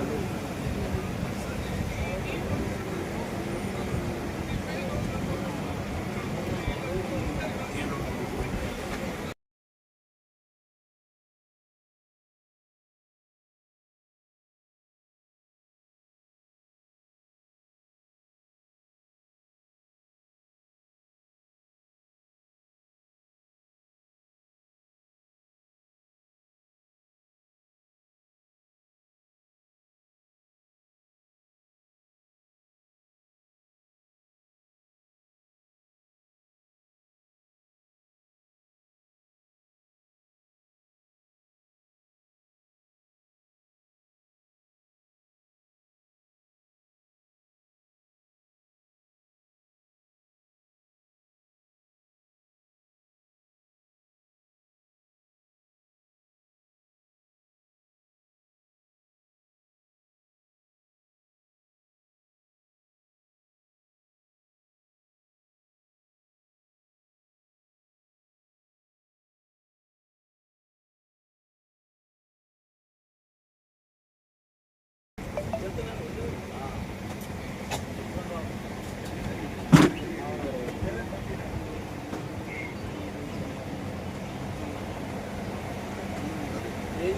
Amén.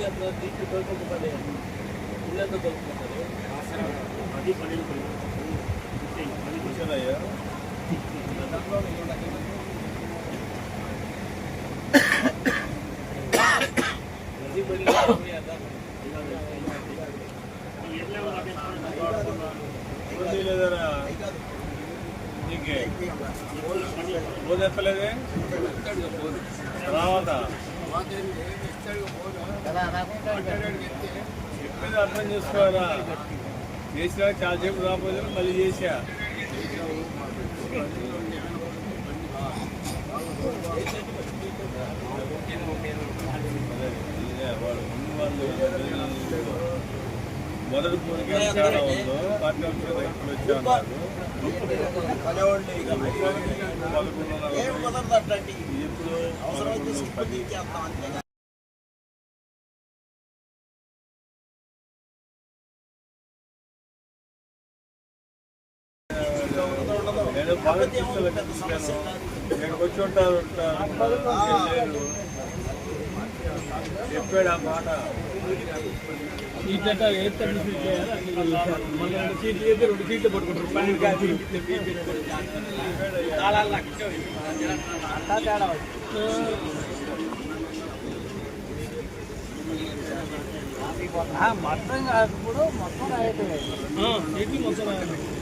ఏం చేస్తున్నారు దీనికి తోలుకోకపోతే ఇల్లంతా తోలుకుంటారు అది పన్నెండు పది కూర్చోదయ్యా అది పడి ఉంది లేదరా నీకే రోజు ఎత్తలేదే తర్వాత చెప్పేది అర్థం చేసుకోవాలా? చేసినా చాలా సేపు రాకపోతే మళ్ళీ చేసా మొదటి పూరికి తేడా ఉందో పార్టీ ఆఫీసర్ దగ్గరికి వచ్చా అన్నారు. ఎప్పుడు పదకొండు పది నేను బాగా చూస్తాను నేను వచ్చి ఉంటారు లేదు చెప్పాడు ఆ మాట. సీట్లు సీట్లు అయితే రెండు సీట్లు పట్టుకుంటారు. పన్నెండు కాదు. మొత్తం కాకపోతే మొత్తం సీట్లు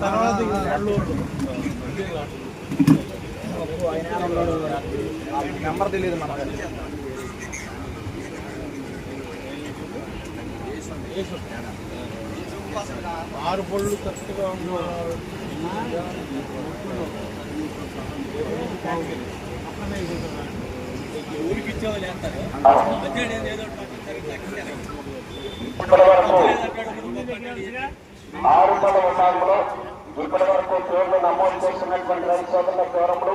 తర్వాత నెంబర్ తెలియదు మన ఆరు పళ్ళు కరెక్ట్గా ఊరికి ఇచ్చేవాళ్ళు వేస్తారు ఏదో ఆరు పదవ విభాగంలో ఇప్పటి వరకు పేర్లు నమోదు చేస్తున్నటువంటి రైతు సోదరుల వివరములు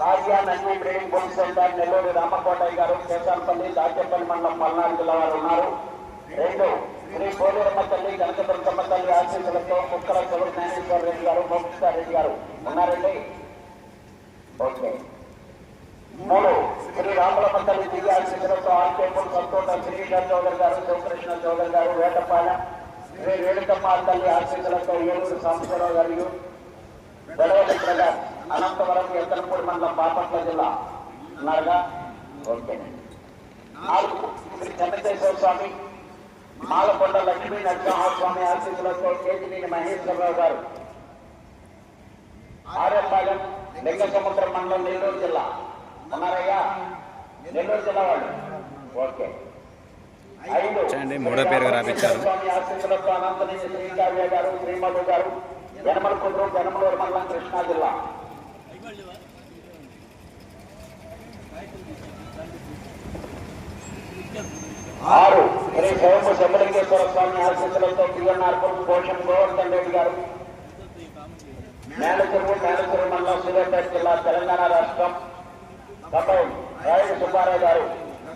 రాజ్యా నన్ను trading police center Nellore Ramakotayya garu Keshalapalli Dachepalli మండలం పల్నాడు జిల్లా వారు ఉన్నారు. రెండు శ్రీ పోలేరమ్మ తల్లి కనకదుర్గమ్మ తల్లి ఆశీస్సులతో కుక్కల చదువు జ్ఞానేశ్వర రెడ్డి గారు మోక్షితా రెడ్డి గారు ఉన్నారండి. ఓకే. మూడు శ్రీ రాములమ్మ తల్లి దివ్య ఆశీస్సులతో ఆర్కేపుల్ సంతోష శ్రీధర్ చౌదరి గారు శివకృష్ణ చౌదరి గారు వేటపాలెం శ్రీ రేణుకమ్మ తల్లి ఆశీస్సులతో ఏలూరు సాంబశివరావు గారు. గొడవలి ప్రకాష్ అనంతవరం ఎత్తనపూడి మండలం బాపట్ల జిల్లా. ఉన్నారుగా? ఓకేనండి నాలుగు శ్రీ చంద్రశేఖర స్వామి మాలకొండ లక్ష్మీ నరసింహస్వామి ఆశీస్సులతో కేతినేని మహేశ్వరరావు గారు. ఆర్యపాలెం లింగ సముద్రం మండలం నెల్లూరు జిల్లా. ఉన్నారయ్యా? నెల్లూరు జిల్లా వాళ్ళు. ఓకే. చూడండి, మూడో పేరుగా రాపించారు. గారు శ్రీమధు కృష్ణా జిల్లా ఆరు. శ్రీ స్వయంభు శబలింగేశ్వర స్వామి ఆశీస్సులతో పిఎన్ఆర్ పోషం గోవర్ధన్ రెడ్డి గారు. మేలచెరువు మేలచెరువు మండలం సూర్యాపేట జిల్లా తెలంగాణ రాష్ట్రం. తప్పై రాయుడు సుబ్బారావు గారు.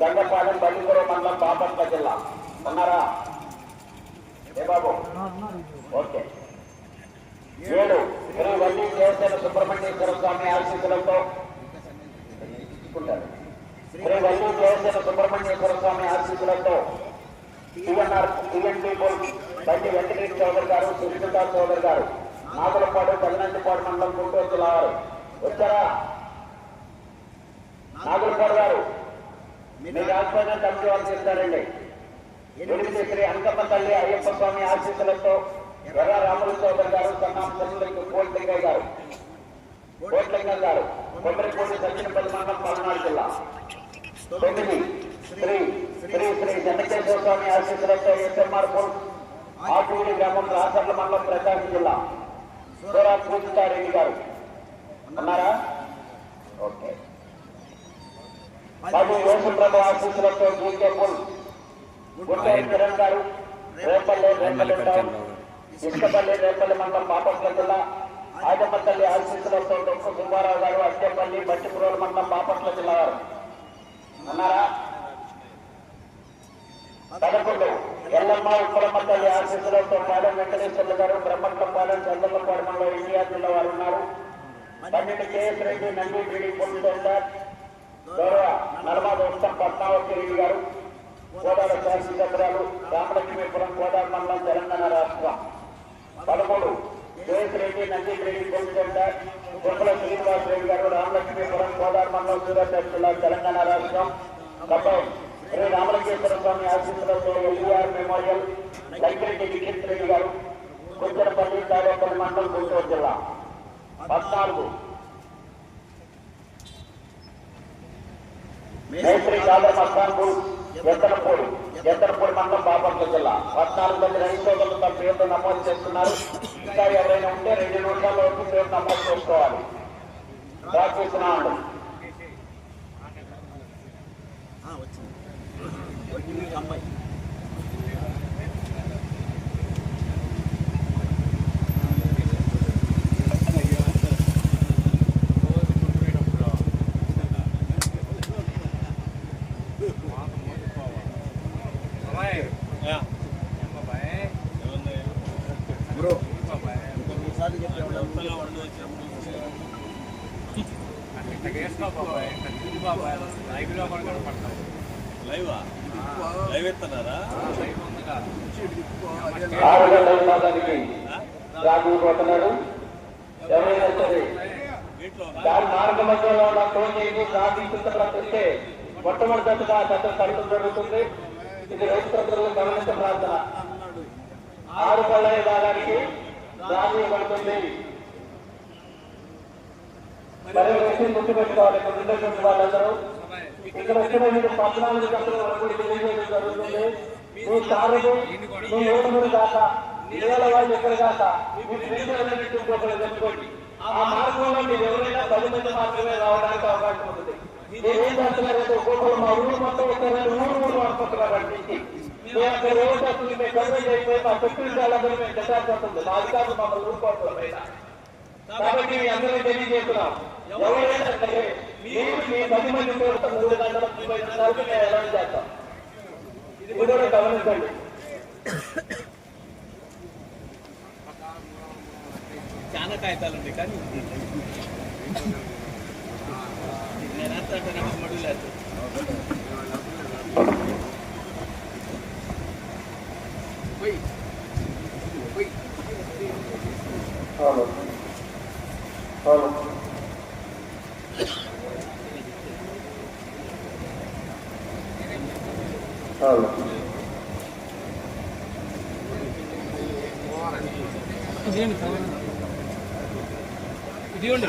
గంగపాలెం బల్లిపురం మండలం బాపట్ల జిల్లా. ఉన్నారా? ఏ బాబు? ఓకే. ఏడు శ్రీ వల్లి దేవసేన సుబ్రహ్మణ్యేశ్వర స్వామి ఆశీస్సులతో తీసుకుంటారు. శ్రీ వల్లి దేవసేన సుబ్రహ్మణ్యేశ్వర స్వామి ఆశీస్సులతో టీఎన్ఆర్ టీఎన్టీ బండి వెంకటేష్ చౌదరి గారు సుష్మితా చౌదరి గారు నాగులపాడు పదినంటిపాడు మండలం గుంటూరు జిల్లా వారు. వచ్చారా? నాగులపాడు గారు. మీరు రాజపైన కమిటీ వాళ్ళు చెప్తారండి. ఎనిమిది శ్రీ అంకమ్మ తల్లి అయ్యప్ప స్వామి ఆశీస్సులతో ఎర్ర రాముల చౌదరి గారు సన్నాం చంద్రుడికి కోట్లింగయ్య గారు. కోట్లింగ గారు కొబ్బరిపూడి సచ్చినపల్లి మండలం పల్నాడు జిల్లా. తొమ్మిది శ్రీ శ్రీ శ్రీ జనకేశ్వర స్వామి ఆశీస్సులతో ఎస్ఎంఆర్ పూల్ ఆటూరి గ్రామం రాసర్ల మండలం ప్రకాశం జిల్లా. సూరా పూజితారెడ్డి గారు. ఉన్నారా? ఓకే. బాబు యేసుప్రభు ఆశీస్సులతో GK pool Guntur Kiran garu Repalle Repalle town Isukapalli Repalle మండలం బాపట్ల జిల్లా ఆదమ్మతల్లి ఆశీస్సులతో డొక్కు సుబ్బారావు గారు అట్టేపల్లి బట్టిపురోలు మండలం బాపట్ల జిల్లా వారు. ఉన్నారా పదకొండు. ఎల్లమ్మ ఉప్పలమ్మ తల్లి ఆశీస్సులతో పాలెం వెంకటేశ్వర్లు గారు బ్రహ్మట్లపాలెం చంద్రలపాడు మండలం ఇండియా జిల్లా వారు ఉన్నారు. పన్నెండు KS Reddy Nandi police center గౌరవ నర్మా ఉత్తమ్ పద్మావతి గారు కోదాడ శాసనసభ్యురాలు రామలక్ష్మీపురం కోదాడ మండలం తెలంగాణ రాష్ట్రం. పదమూడు KS Reddy Nandi Reddy police center Kuppala Srinivas Reddy గారు రామలక్ష్మీపురం కోదాడ మండలం సూర్యాపేట జిల్లా తెలంగాణ రాష్ట్రం. కప్పం శ్రీ రామలింగేశ్వర స్వామి ఆశీస్సులతో LER memorial library Kishan Reddy garu Kuncharapalli Tadepalli మండలం గుంటూరు జిల్లా. పద్నాలుగు మేస్త్రి కాదర్ మస్తాన్పూర్ ఎత్తనపూడి ఎత్తనపూడి మండలం బాపట్ల జిల్లా. పద్నాలుగు మంది రైతు సోదరులు తమ పేర్లు నమోదు చేస్తున్నారు. ఇంకా ఎవరైనా ఉంటే రెండు నిమిషాల వరకు పేరు నమోదు చేసుకోవాలి. రాసేస్తున్నాను ఏముంది? లైవా? లైవ్ ఎత్తున్నారా దాని మార్గ మధ్యలో ఉన్న ఫోన్ చేసి సాధించుతున్నట్టు వస్తే మొట్టమొదటిగా చట్టం కడతం జరుగుతుంది. ఇది రైతు సోదరులు గమనించ ప్రార్థన. ఆరు పళ్ళ విభాగానికి రాజు పడుతుంది మరి వ్యక్తిని గుర్తుపెట్టుకోవాలి? వాళ్ళందరూ ఇక్కడ వచ్చిన మీరు పద్నాలుగు గంటల వరకు తెలియజేయడం జరుగుతుంది. మీ మీ వాళ్ళు ఎక్కడ మీ తెలుసుకోండి ఆ మార్గంలో మీరు ఎవరైనా పది మంది మాత్రమే రావడానికి అవకాశం ఉంటుంది. మీరేం చేస్తున్నారంటే ఒక్కొక్కరు మా ఊరు మొత్తం వస్తారని ఊరు ఊరు అనుకుంటున్నారు అన్నింటి మేము అక్కడ ఏం చేస్తుంది మేము అయిపోయి మా మా అధికారులు మమ్మల్ని ఊరుకోవట్లేదు కాబట్టి మీ అందరూ తెలియజేస్తున్నాం. ఎవరైనా సరే మీరు మీ పది మంది మూడు గంటల ముప్పై మేము చేస్తాం. ఇది కూడా గమనించండి. చాలా కాగితాలు ఉన్నాయి కానీ నేను అంతా అంటే నాకు మడుగు ఇదిగోండి.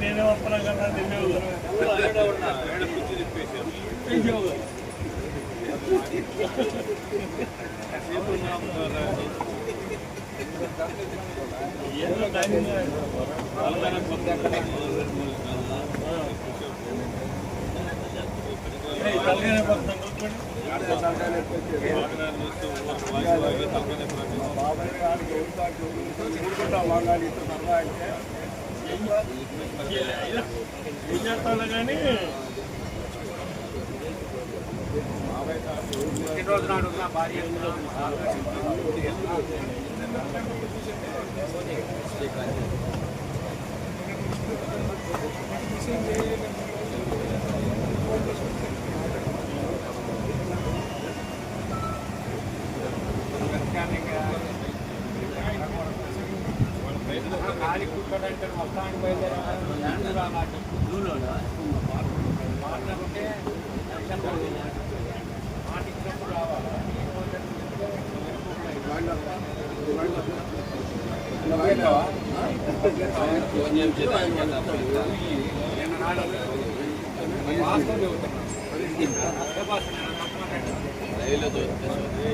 నేనే వస్తున్నా కదా నిన్నే ఏదో టైమింగ్ తలగానే పడుతుంది ఏం చేస్తాను కానీ ఇక్కడ మొత్తానికి మాట్లాడుకుంటే మాట ఇచ్చినప్పుడు రావాలి. రైలుతో వచ్చేసి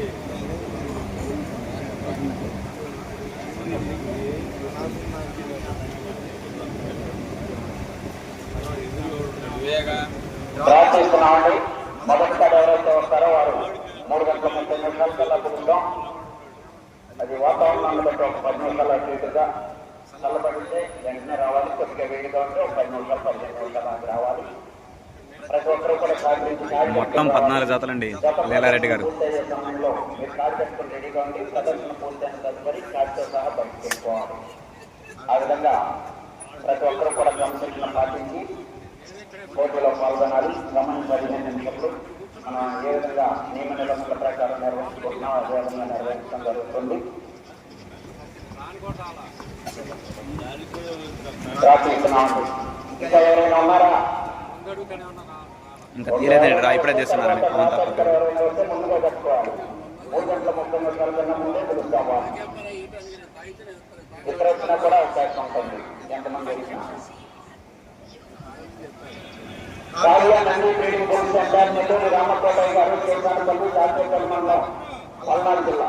ప్రార్థిస్తున్నామండి. మొదటిసారి ఎవరైతే వస్తారో వారు మూడు గంటల ముప్పై నిమిషాల కల్లా కుదురుతాం అది వాతావరణాన్ని బట్టి ఒక పది నిమిషాలు అటు చల్లబడితే వెంటనే రావాలి. కొద్దిగా వేడిగా ఉంటే ఒక పది నిమిషాలు పదిహేను నిమిషాలు రావాలి ప్రతి ఒక్కరూ కూడా సహకరించి మొత్తం పద్నాలుగు జతలండి లీలారెడ్డి గారు. ఆ విధంగా ప్రతి ఒక్కరూ కూడా క్రమశిక్షణ పాటించి పోటీలో పాల్గొనాలి గమనం పదిహేను నిమిషాలు మనం ఏ విధంగా నియమ నిబంధనల ప్రకారం నిర్వహించుకుంటున్నాం అదే విధంగా నిర్వహించడం జరుగుతుంది ఇంకా ఎవరైనా ఉన్నారా? ఇంకా తీయలేదండి రా ఇప్పుడే తీస్తున్నారండి పవన్ తప్ప ఇక్కడ గారు వస్తే ముందుగా కట్టుకోవాలి మూడు గంటల ముప్పై నిమిషాల కన్నా ముందే పిలుస్తాము ఇక్కడ వచ్చినా కూడా అవకాశం ఉంటుంది ఎంతమంది వచ్చినా Kaliya Nandi trading board center Nellore Ramakotayya garu Kesanapalli Dachepalli మండలం పల్నాడు జిల్లా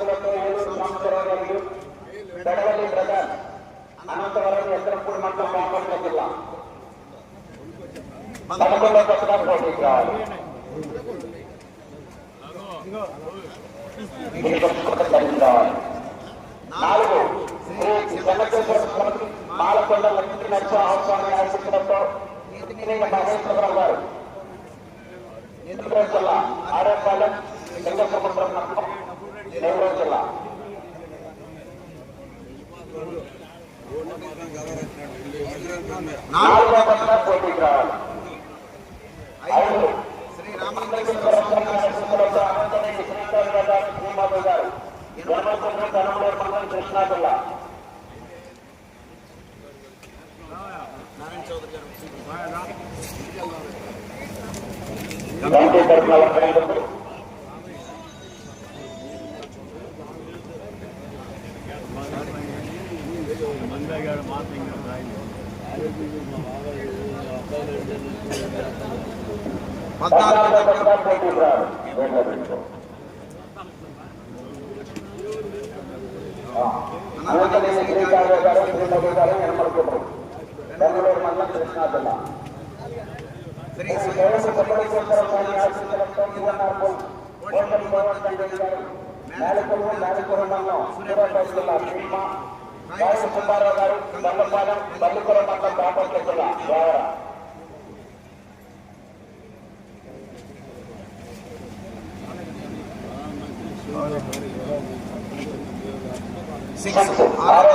తల్లి ఏలూరు రామచరావు గారు పెడవల్లి బ్రదర్ అనంతవరం ఎక్కడపూడి మండలం రామకృష్ణ జిల్లా పదకొండవ దశగా పోటీకి రావాలి నాలుగు శ్రీ చెన్నకేశ్వర స్వామి మాలకొండ లక్ష్మీ నరసింహస్వామి మహేశ్వరరావు గారు జిల్లా ఆరేపాలెం లింగసముద్రం మండలం నెల్లూరు జిల్లా నాలుగో పట్ల పోటీకి రావాలి ఐదు. శ్రీ రామలింగేశ్వర స్వామి ఆశీస్సులతో అనంతనేని శ్రీకాంత్ గారు శ్రీమాధవ్ గారు ఎర్రచంద్ర కనుమూరు మండలం కృష్ణా జిల్లా కమిటీ తరఫున లంకరేందుకు మందగాడు మాత్రం ఇంకా రాయలేదు పద్నాలుగో పట్ల పోటీకి రావాలి వేంకటేశ్వర. ఆ. అనంతనేని శ్రీకాంత్ గారు శ్రీమతి గారు యనమల కుటుంబం బెంగళూరు మండలం కృష్ణా జిల్లా శ్రీ మేలకొల్లు మేలకొల్లు సూర్యాపేట జిల్లా భీమ రావు గారు బండపాలెం బల్లిపురం మండలం బాపట్ల జిల్లా దేవర సిక్స్ ఆరో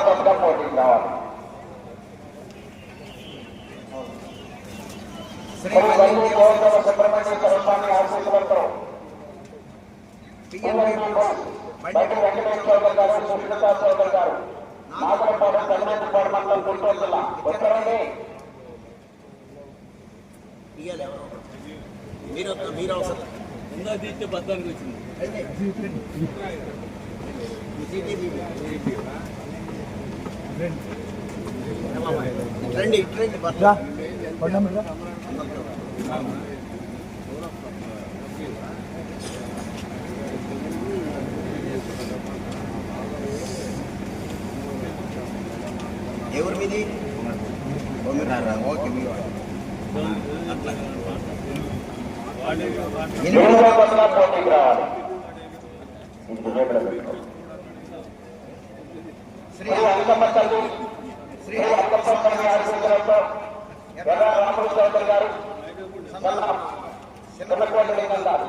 శ్రీ వల్లి గోవింద సుబ్రహ్మణ్యేశ్వర స్వామి గారు సుష్మితా చౌదరి గారు మండలం గుంటూరు జిల్లా వచ్చారండి మీరు మీరు అవసరం ఇంకా తీస్తే బద్దానికి వచ్చింది రండి ఇటు రండి పర్లేదు. ఎవరు మీది? బొమ్మిరారా ఓకే మీ వాడు. ఎనిమిదో. పట్ల పోటీకి రావాలి ఇంటి దగ్గర పెట్టుకో. శ్రీ అంకమ్మ తల్లి శ్రీ అంకమ్మ స్వామి ఆశీస్సులతో ఎర్ర రాముడు చౌదరి గారు చిన్నకోట లింగం గారు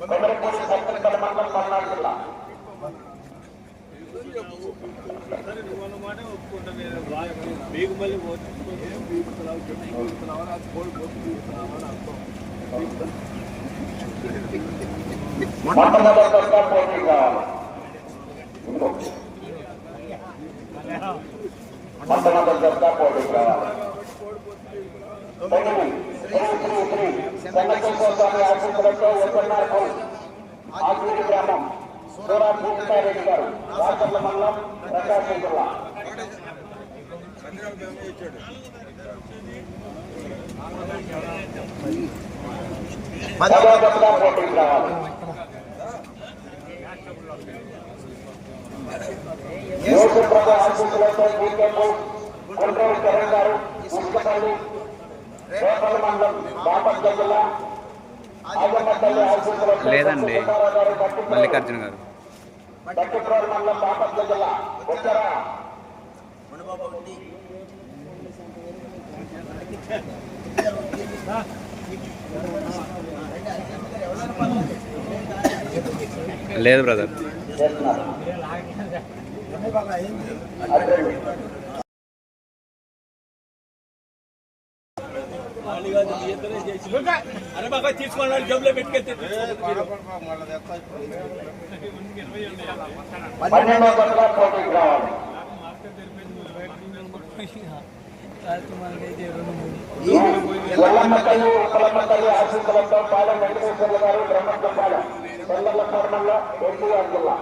కొమరపూడి సత్తెనపల్లి మండలం పల్నాడు జిల్లా సరే నువ్వు అన్నమాట ఒప్పుకుంటా నేను బాగా మీకు మళ్ళీ మొట్టమొదటిగా పోటీకి రావాలి ఇంకో. మొట్టమొదటిగా పోటీకి రావాలి తొమ్మిది శ్రీ శ్రీ శ్రీ చెన్నకేశ్వర స్వామి ఆశీస్సులతో ఎక్కడున్నారు ఆకూరి గ్రామం సూరా భూమికారెడ్డి గారు రాచర్ల మండలం ప్రకాశం జిల్లా పదవ జతగా పోటీకి రావాలి ఆశీస్సులతో జీకేపు గుంటూరు కిరణ్ గారు ఇసుకపల్లి రేపల్లి మండలం బాపట్ల జిల్లా ఆశీస్సులతో లేదండి. మల్లికార్జున గారు మండలం బాపట్ల జిల్లా లేదు బ్రదర్ అరే బాగా తీసుకోండి జబ్బులో పెట్టుకెత్తే ఆశీస్సులతో పాలెం వెంకటేశ్వర్ల గారు జిల్లా.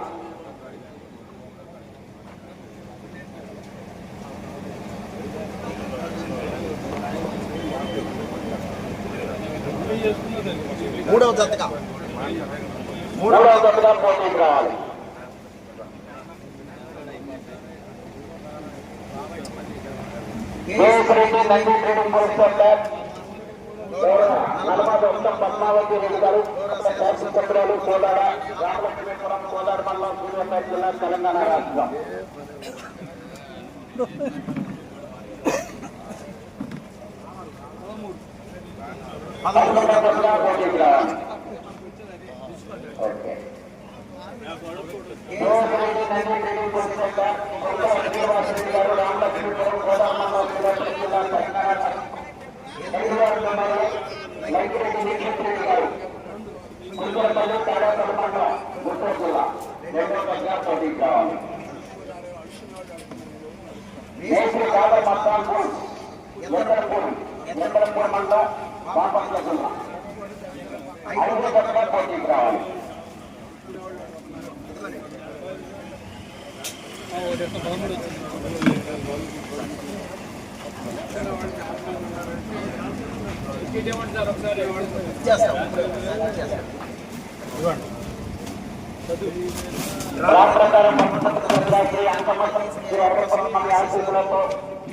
మూడవ జతగా పోటీకి రావాలి కేసరెడ్డి నంది ట్రేడింగ్ పురస్కార్ నలభై ఉత్తమ్ పద్మావతి రెడ్డి గారు శాసనసభ్యులు కోదాడ రామలక్ష్మీపురం కోదాడ మండలం సూర్యాపేట జిల్లా తెలంగాణ రాష్ట్రం పదకొండవ జతగా పోటీకి రావాలి ఓకే మండలం సూర్యాపేట జిల్లా తెలంగాణ రాష్ట్రం లైకిరెడ్డి నీలకంఠరెడ్డి గారు గుంటూరుపల్లి తాడాపల్లి మండలం గుంటూరు జిల్లా రెండో పదిగా పోటీకి రావాలి మేసి కాడ మస్తాన్పూర్ ఎందరపూర్ ఎందరపూర్ మండలం బాపట్ల జిల్లా ఐదో పదిగా పోటీకి రావాలి రామ్ ప్రకారం శ్రీ అంకమతం శ్రీ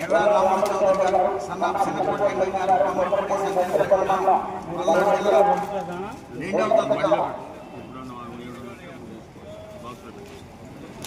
ఎర్ర రామచంద్ర గారు రెండవ కేఎస్రెడ్డి నందిరెడ్డి సెంటర్ కుల శ్రీనివాస్ రెడ్డి గారు రామకృష్ణ కోదాడ సూర్యాపేట జిల్లా శ్రీ రామలింగేశ్వర స్వామి ఆశీస్సులతో ఎన్టీఆర్ మెమోరియల్ లంకిరెడ్డి చిట్టుకుని గారు మూడవ జత ఎల్లమ్మ తల్లి ఎల్లమ్మ తల్లి ఏది ఆశ.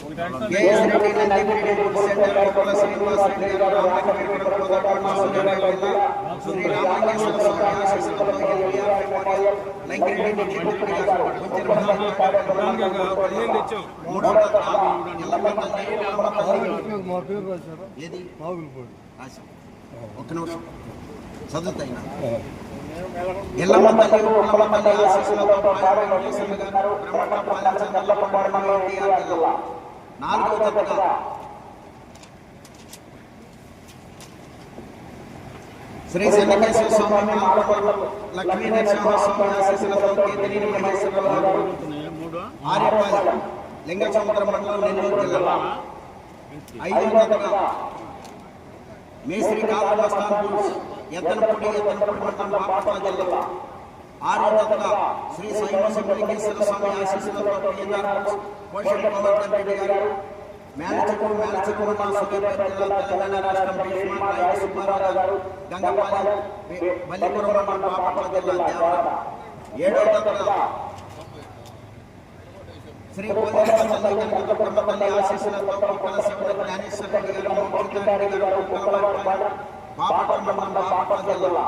ఒక్క నిమిషం చదువుతాయినా ఎల్లమ్మ తల్లి ఉమ్మమ్మ తల్లి ఆశీస్సులతో పాలన గారు బ్రహ్మణ పాలన చల్లపల్లి మండలం నాలుగవ జతగా. శ్రీ శనికేశ్వర స్వామి లక్ష్మీ నరసింహస్వామి ఆశీస్సులతో కేతినేని మహేశ్వరరావు గారు ఆర్యపాలెం లింగసముద్ర మండలం నెల్లూరు జిల్లా. ఐదవ జతగా. మేశ్రీ కాలువ స్థాన్పూర్ ఎత్తనపూడి ఎత్తనపూడి మండలం బాపట్ల జిల్లా. ఆరో జతగా శ్రీ స్వయం సింహలింగేశ్వర స్వామి ఆశీస్సులతో పోషణ గోవర్ధన్ రెడ్డి గారు మేలచెక్కుడు మేలచెక్కుడు మా సూర్యాపేట జిల్లా తెలంగాణ రాష్ట్రం భీష్మ రాయ సుబ్బారావు గారు గంగపాలెం బల్లిపురం మండలం బాపట్ల జిల్లా దేవర ఏడో జతగా శ్రీ పోలేరమ్మ బ్రహ్మపల్లి ఆశీస్సులతో కుక్కల శివుడు జ్ఞానేశ్వర రెడ్డి గారు మోక్షితారెడ్డి గారు కుక్కలవారిపాలెం బాపట్ల మండలం బాపట్ల జిల్లా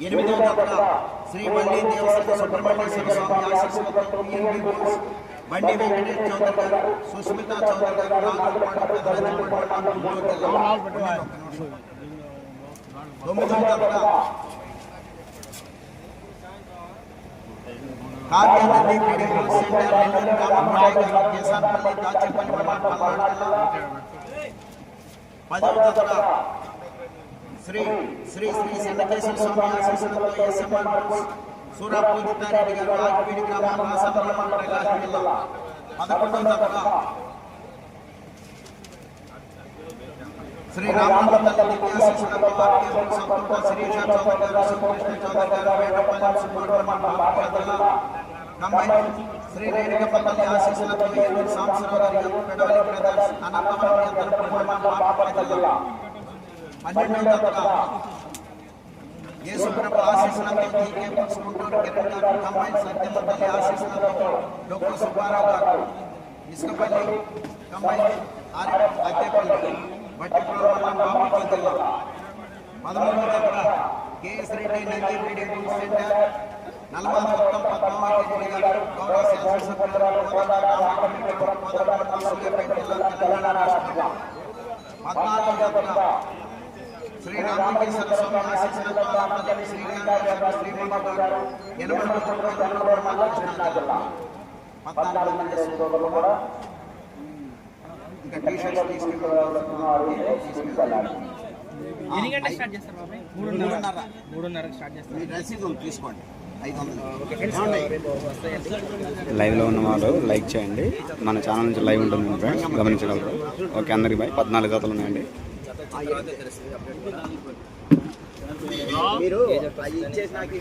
ఎనిమిదవ జతగా శ్రీ మల్లి దేవస్థాన సుబ్రహ్మణ్యేశ్వర స్వామి ఆశీస్సులతో టీఎంబీ బోస్ బండి వెంకటేష్ చౌదరి గారు సుస్మిత చౌదరి గారు నాగల్పాడు పెదరాజపేట మండలం గుంటూరు జిల్లా తొమ్మిదవ జతగా కావ్యానంది మెడికల్ సెంటర్ నెల్లూరు కామరాయ్ గారు కేసానపల్లి దాచేపల్లి మండలం పల్నాడు జిల్లా పదవ జతగా శ్రీ శ్రీ శ్రీ చెన్నకేశ్వర స్వామి ఆశీస్సులతో ఎస్ఎంఆర్ సూరా పూజితారెడ్డి గారు ఆకిపీడి గ్రామం రాసపల్లి మండలం ప్రకాశం జిల్లా పదకొండవ జతగా శ్రీ రామలల్ల తల్లి ఆశీస్సులతో ఆర్కే సంపూర్ణ శిరీష చౌదరి గారు శ్రీకృష్ణ చౌదరి గారు వేటపల్లి సుబ్రహ్మణ్యం మండలం బాపట్ల జిల్లా కంబైన్ శ్రీ రేణుకమ్మ తల్లి ఆశీస్సులతో ఏలూరు సాంబశివరావు గారు పెడవలి బ్రదర్స్ అనంతపురం యంత్రపురం మండలం బాపట్ల జిల్లా పన్నెండవ తరగతి ఆశీస్సులతో TK books Kiran combine Satyamma తల్లి ఆశీస్సులతో డొక్కు సుబ్బారావు గారు. ఇసుకపల్లి కంబైన్ ఆర్ అద్దెపల్లి వట్టిపురం మండలం జిల్లా పదమూడవ తరగతి KS Reddy Nandi medium center. మొత్తం పద్మావతి రెడ్డి గారు. గౌరవ శాసనసభ్యులు సూర్యాపేట జిల్లా తెలంగాణ శ్రీ రామకృష్ణ స్వామి శ్రీరంగ గారు ఎనభై పద్నాలుగు మంది సోదరులు కూడా ఇంకా టీ షర్ట్స్ తీసుకెళ్ళాలి ఎన్ని గంటలకు స్టార్ట్ చేస్తారు బాబాయ్ మూడున్నర స్టార్ట్ చేస్తారు తీసుకోండి లైవ్లో ఉన్న వాళ్ళు లైక్ చేయండి. మన ఛానల్ నుంచి లైవ్ ఉంటుంది ఫ్రెండ్స్ గమనించగలరు. ఓకే అందరికి బాయ్ పద్నాలుగు గతలు ఉన్నాయండి. మీరు ఇచ్చేసి నాకు.